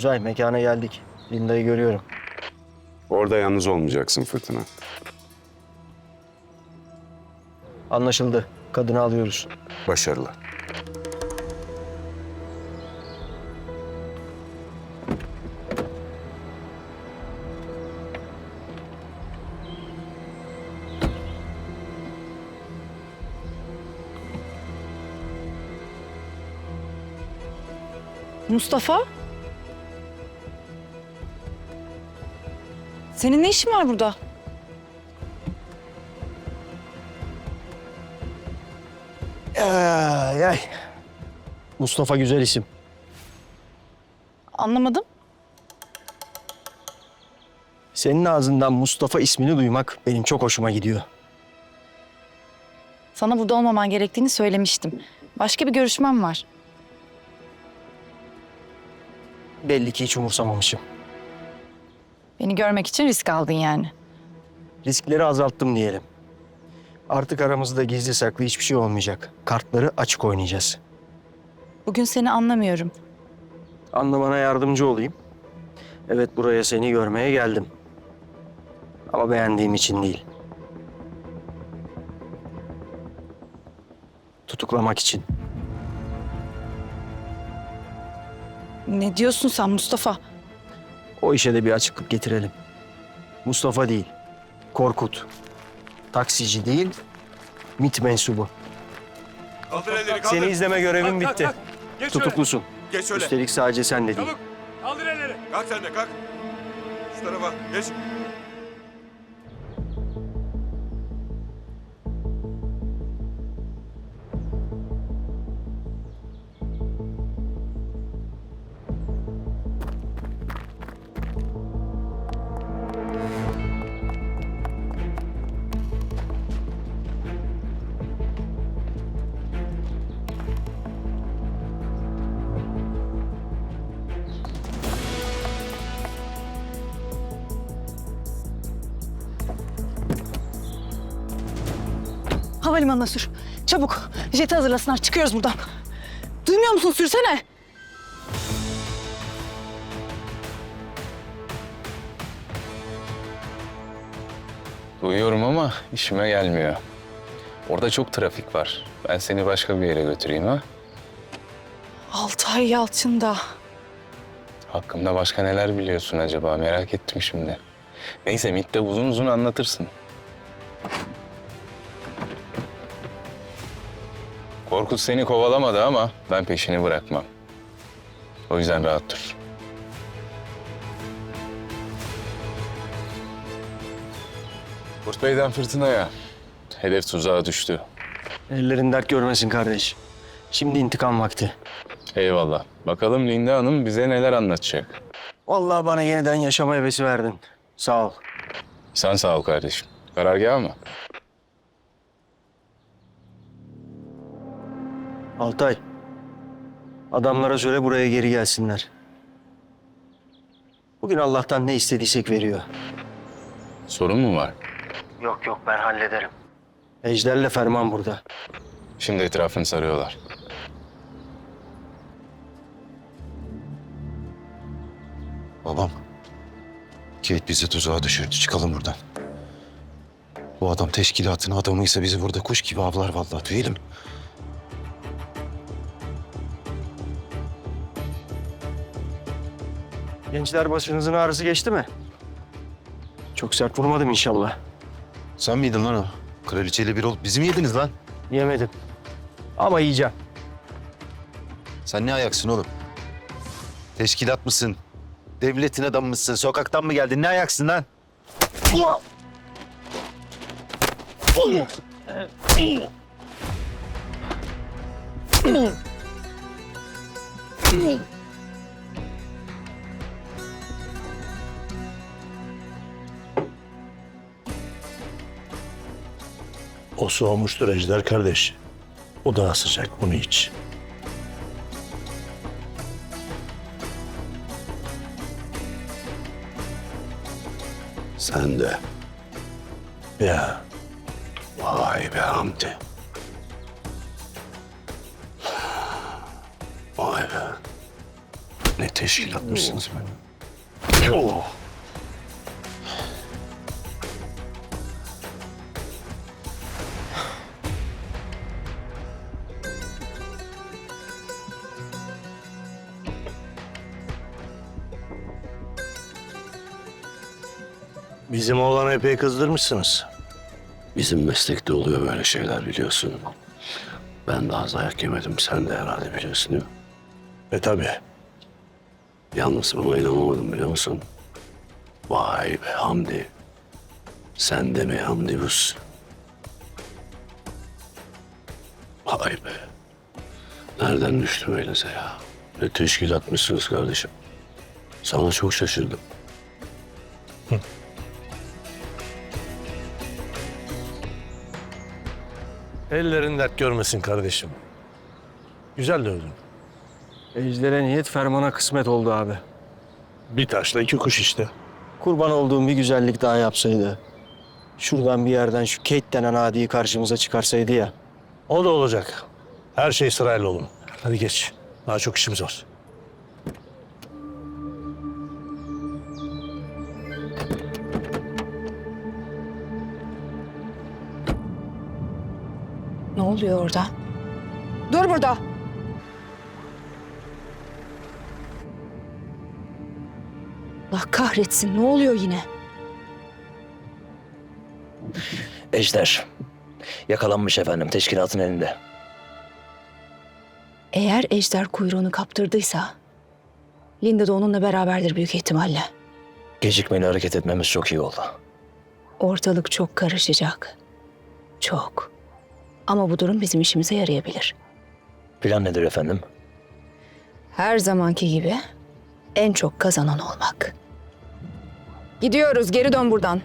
Uzay mekana geldik. Linda'yı görüyorum. Orada yalnız olmayacaksın Fırtına. Anlaşıldı. Kadını alıyoruz. Başarılar. Mustafa? Senin ne işin var burada? Ay, ay. Mustafa güzel isim. Anlamadım. Senin ağzından Mustafa ismini duymak benim çok hoşuma gidiyor. Sana burada olmaman gerektiğini söylemiştim. Başka bir görüşmem var. Belli ki hiç umursamamışım. Beni görmek için risk aldın yani. Riskleri azalttım diyelim. Artık aramızda gizli saklı hiçbir şey olmayacak. Kartları açık oynayacağız. Bugün seni anlamıyorum. Anlamana yardımcı olayım. Evet buraya seni görmeye geldim. Ama beğendiğim için değil. Tutuklamak için. Ne diyorsun sen Mustafa? O işe de bir açıklık getirelim. Mustafa değil, Korkut. Taksici değil, MIT mensubu. Kaldır elleri kaldır. Seni izleme görevim bitti. Geç. Tutuklusun. Geç şöyle. Üstelik sadece sen de değil. Çabuk. Kaldır elleri. Kalk sen de kalk. Şu tarafa geç. Havalimanına sür. Çabuk. Jeti hazırlasınlar. Çıkıyoruz buradan. Duymuyor musun? Sürsene. Duyuyorum ama işime gelmiyor. Orada çok trafik var. Ben seni başka bir yere götüreyim ha. Altay Yalçın da. Hakkımda başka neler biliyorsun acaba merak ettim şimdi. Neyse MIT'te uzun uzun anlatırsın. Korkut seni kovalamadı ama ben peşini bırakmam. O yüzden rahat dur. Kurt Bey'den fırtınaya. Hedef tuzağa düştü. Ellerin dert görmesin kardeş. Şimdi intikam vakti. Eyvallah. Bakalım Linda Hanım bize neler anlatacak. Vallahi bana yeniden yaşama hevesi verdin. Sağ ol. Sen sağ ol kardeşim. Karargah mı? Altay. Adamlara söyle buraya geri gelsinler. Bugün Allah'tan ne istediysek veriyor. Sorun mu var? Yok yok ben hallederim. Ejder'le Ferman burada. Şimdi etrafını sarıyorlar. Babam. Kate bizi tuzağa düşürdü. Çıkalım buradan. Bu adam teşkilatın adamıysa bizi burada kuş gibi avlar vallahi değil Gençler başınızın ağrısı geçti mi? Çok sert vurmadım inşallah. Sen miydin lan o? Kraliçeyle bir olup bizi mi yediniz lan? Yemedim. Ama yiyeceğim. Sen ne ayaksın oğlum? Teşkilat mısın? Devletin adamı mısın? Sokaktan mı geldin? Ne ayaksın lan? O soğumuştur Ejder kardeş. O daha sıcak bunu iç. Sen de. Ya Vay be Hamdi. Vay be. Ne teşkilatmışsınız be. Bizim oğlanı epey kızdırmışsınız. Bizim meslekte oluyor böyle şeyler biliyorsun. Ben de az dayak yemedim. Sen de herhalde biliyorsun değil mi? E tabi. Yalnız buna inanamadım biliyor musun? Vay be Hamdi. Sen de mi Hamdi Buz? Vay be. Nereden düştüm elinize ya? Ne teşkilatmışsınız kardeşim. Sana çok şaşırdım. Ellerin dert görmesin kardeşim. Güzel dövdün. Ejder'e niyet fermana kısmet oldu abi. Bir taşla iki kuş işte. Kurban olduğum bir güzellik daha yapsaydı. Şuradan bir yerden şu Kate denen adiyi karşımıza çıkarsaydı ya. O da olacak. Her şey sırayla oğlum. Hadi geç. Daha çok işimiz var. Oluyor orada? Dur burada. Allah kahretsin ne oluyor yine? Ejder. Yakalanmış efendim teşkilatın elinde. Eğer ejder kuyruğunu kaptırdıysa... Linda da onunla beraberdir büyük ihtimalle. Gecikmeli hareket etmemiz çok iyi oldu. Ortalık çok karışacak. Çok. Ama bu durum bizim işimize yarayabilir. Plan nedir efendim? Her zamanki gibi en çok kazanan olmak. Gidiyoruz, geri dön buradan.